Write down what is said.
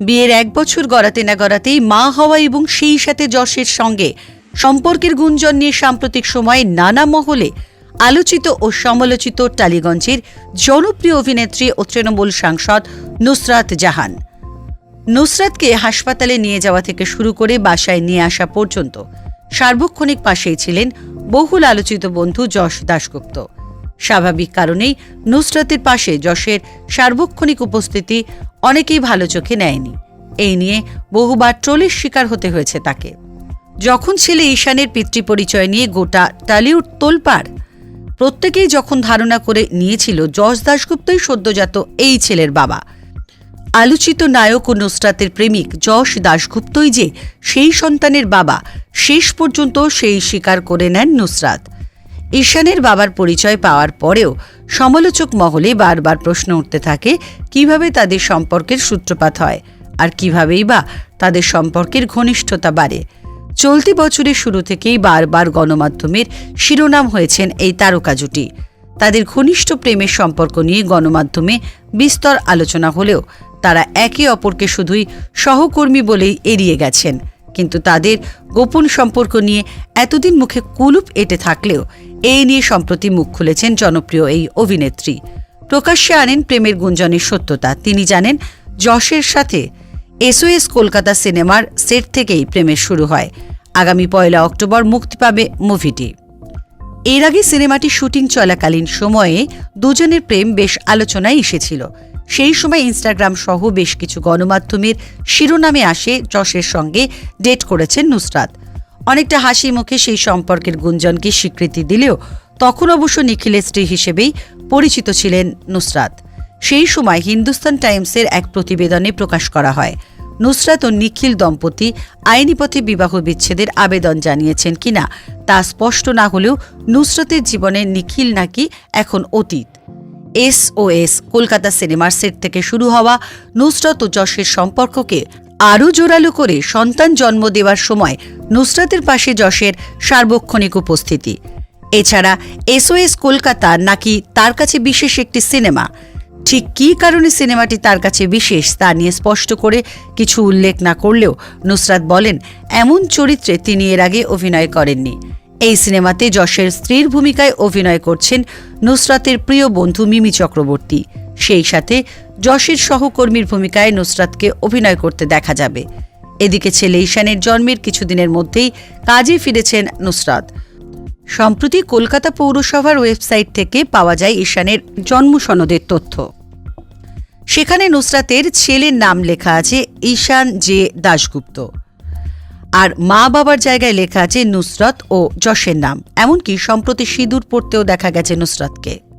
বিয়ের এক বছর গড়াতে না গড়াতেই মা হওয়া এবং সেই সাথে যশের সঙ্গে সম্পর্কের গুঞ্জন নিয়ে সাম্প্রতিক সময়ে নানা মহলে আলোচিত ও সমালোচিত টালিগঞ্জের জনপ্রিয় অভিনেত্রী ও তৃণমূল সাংসদ নুসরাত জাহান। নুসরাতকে হাসপাতালে নিয়ে যাওয়া থেকে শুরু করে বাসায় নিয়ে আসা পর্যন্ত সার্বক্ষণিক পাশেই ছিলেন বহুল আলোচিত বন্ধু যশ দাশগুপ্ত। স্বাভাবিক কারণেই নুসরাতের পাশে যশের সার্বক্ষণিক উপস্থিতি অনেকেই ভালো চোখে নেয়নি। এই নিয়ে বহুবার ট্রোলের শিকার হতে হয়েছে তাকে। যখন ছেলে ঈশানের পিতৃপরিচয় নিয়ে গোটা টালিউড তোলপাড় প্রত্যেকেই যখন ধারণা করে নিয়েছিল, যশ দাশগুপ্তই সদ্যজাত এই ছেলের বাবা। আলোচিত নায়ক ও নুসরাতের প্রেমিক যশ দাশগুপ্তই যে সেই সন্তানের বাবা, শেষ পর্যন্ত সেই স্বীকার করে নেন নুসরাত। ঈশানের বাবার পরিচয় পাওয়ার পরেও সমালোচক মহলে বারবার প্রশ্ন উঠতে থাকে, কীভাবে তাদের সম্পর্কের সূত্রপাত হয় আর কিভাবেই বা তাদের সম্পর্কের ঘনিষ্ঠতা বাড়ে। চলতি বছরের শুরু থেকেই বারবার গণমাধ্যমের শিরোনাম হয়েছেন এই তারকা জুটি। তাদের ঘনিষ্ঠ প্রেমের সম্পর্ক নিয়ে গণমাধ্যমে বিস্তর আলোচনা হলেও তারা একে অপরকে শুধুই সহকর্মী বলেই এড়িয়ে গেছেন। কিন্তু তাদের গোপন সম্পর্ক নিয়ে এতদিন মুখে কুলুপ এঁটে থাকলেও এই নিয়ে সম্প্রতি মুখ খুলেছেন জনপ্রিয় এই অভিনেত্রী। প্রকাশ্যে আনেন প্রেমের গুঞ্জনের সত্যতা। তিনি জানেন, যশের সাথে এসওএস কলকাতা সিনেমার সেট থেকেই প্রেমের শুরু হয়। আগামী পয়লা অক্টোবর মুক্তি পাবে মুভিটি। এর আগে সিনেমাটি শুটিং চলাকালীন সময়ে দুজনের প্রেম বেশ আলোচনায় এসেছিল। সেই সময় ইনস্টাগ্রাম সহ বেশ কিছু গণমাধ্যমের শিরোনামে আসে যশের সঙ্গে ডেট করেছেন নুসরাত। অনেকটা হাসি মুখে সেই সম্পর্কের গুঞ্জনকে স্বীকৃতি দিলেও তখন অবশ্য নিখিলের স্ত্রী হিসেবেই পরিচিত ছিলেন নুসরাত। সেই সময় হিন্দুস্তান টাইমসের এক প্রতিবেদনে প্রকাশ করা হয়, নুসরাত ও নিখিল দম্পতি আইনি পথে বিবাহ বিচ্ছেদের আবেদন জানিয়েছেন কিনা তা স্পষ্ট না হলেও নুসরতের জীবনে নিখিল নাকি এখন অতীত। এস ও এস, কলকাতা সিনেমার সেট থেকে শুরু হওয়া নুসরত ও যশের সম্পর্ককে আরও জোরালো করে সন্তান জন্ম দেওয়ার সময় নুসরাতের পাশে যশের সার্বক্ষণিক উপস্থিতি। এছাড়া এসওএস কলকাতা নাকি তার কাছে বিশেষ একটি সিনেমা। ঠিক কী কারণে সিনেমাটি তার কাছে বিশেষ তা নিয়ে স্পষ্ট করে কিছু উল্লেখ না করলেও নুসরাত বলেন, এমন চরিত্রে তিনি এর আগে অভিনয় করেননি। এই সিনেমাতে যশের স্ত্রীর ভূমিকায় অভিনয় করছেন নুসরাতের প্রিয় বন্ধু মিমি চক্রবর্তী। সেই সাথে যশের সহকর্মীর ভূমিকায় নুসরাতকে অভিনয় করতে দেখা যাবে। এদিকে ছেলে ঈশানের জন্মের কিছুদিনের মধ্যেই কাজে ফিরেছেন নুসরাত। সম্প্রতি কলকাতা পৌরসভার ওয়েবসাইট থেকে পাওয়া যায় ঈশানের জন্ম সনদের তথ্য। সেখানে নুসরাতের ছেলের নাম লেখা আছে ঈশান জে দাশগুপ্ত। আর মা বাবার জায়গায় লেখা আছে নুসরত ও যশের নাম। এমনকি সম্প্রতি সিঁদুর পড়তেও দেখা গেছে নুসরতকে।